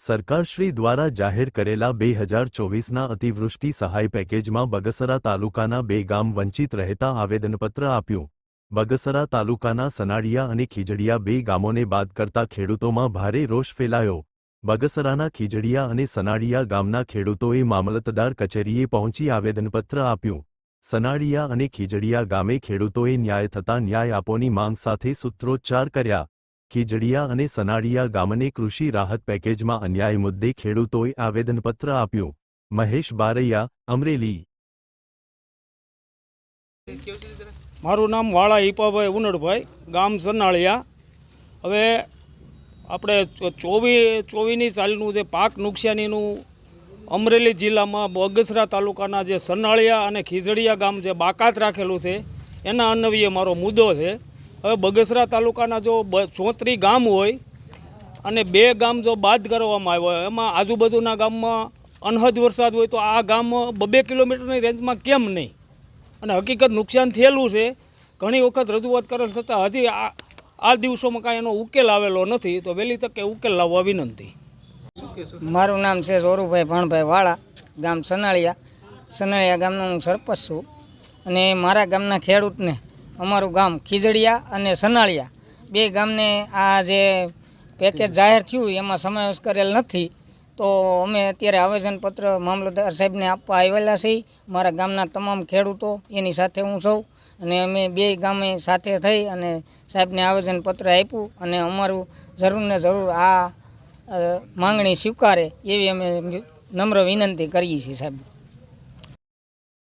સરકારશ્રી દ્વારા જાહેર કરેલા બે હજાર ચોવીસના અતિવૃષ્ટિ સહાય પેકેજમાં બગસરા તાલુકાના બે ગામ વંચિત રહેતા આવેદનપત્ર આપ્યું. બગસરા તાલુકાના સનાડિયા અને ખીજડીયા બે ગામોને બાદ કરતા ખેડૂતોમાં ભારે રોષ ફેલાયો. બગસરાના ખીજડીયા અને સનાડિયા ગામના ખેડૂતોએ મામલતદાર કચેરીએ પહોંચી આવેદનપત્ર આપ્યું. સનાડિયા અને ખીજડીયા ગામે ખેડૂતોએ ન્યાય થતા ન્યાય આપોની માંગ સાથે સૂત્રોચ્ચાર કર્યા. ખીજડીયા અને સનાડિયા ગામને કૃષિ રાહત પેકેજમાં અન્યાય મુદ્દે ખેડૂતોએ આવેદનપત્ર આપ્યું. મહેશ બારૈયા, અમરેલી. મારું નામ વાળા હિપાભાઈ ઉનડભાઈ, ગામ સનાળિયા. હવે આપણે ચોવી ચોવીની સાલનું જે પાક નુકસાનીનું અમરેલી જિલ્લામાં બગસરા તાલુકાના જે સનાળિયા અને ખીજડીયા ગામ જે બાકાત રાખેલું છે, એના અન્વયે મારો મુદ્દો છે. હવે બગસરા તાલુકાના જો બ ચોત્રી ગામ હોય અને બે ગામ જો બાદ કરવામાં આવ્યા હોય, એમાં આજુબાજુના ગામમાં અનહદ વરસાદ હોય તો આ ગામ બબે કિલોમીટરની રેન્જમાં કેમ નહીં? અને હકીકત નુકસાન થયેલું છે. ઘણી વખત રજૂઆત કરેલ છતાં હજી આ આ દિવસોમાં કાંઈ એનો ઉકેલ આવેલો નથી. તો વહેલી તકે ઉકેલ લાવવા વિનંતી. મારું નામ છે સોરુભાઈ ભણભાઈ વાળા, ગામ સનાળિયા. સનાળિયા ગામનો હું સરપંચ છું. અને મારા ગામના ખેડૂતને અમારું ગામ ખીજડીયા અને સનાળિયા. બે ગામને આ જે પેકેજ જાહેર થયું, એમાં સમાવેશ કરેલ નથી. તો અમે અત્યારે આવેદનપત્ર મામલતદાર સાહેબને આપવા આવેલા છીએ. મારા ગામના તમામ ખેડૂતો એની સાથે હું સૌ અને અમે બે ગામે સાથે થઈ અને સાહેબને આવેદનપત્ર આપ્યું અને અમારું જરૂર ને જરૂર આ માંગણી સ્વીકારે એવી અમે નમ્ર વિનંતી કરીએ છીએ સાહેબ.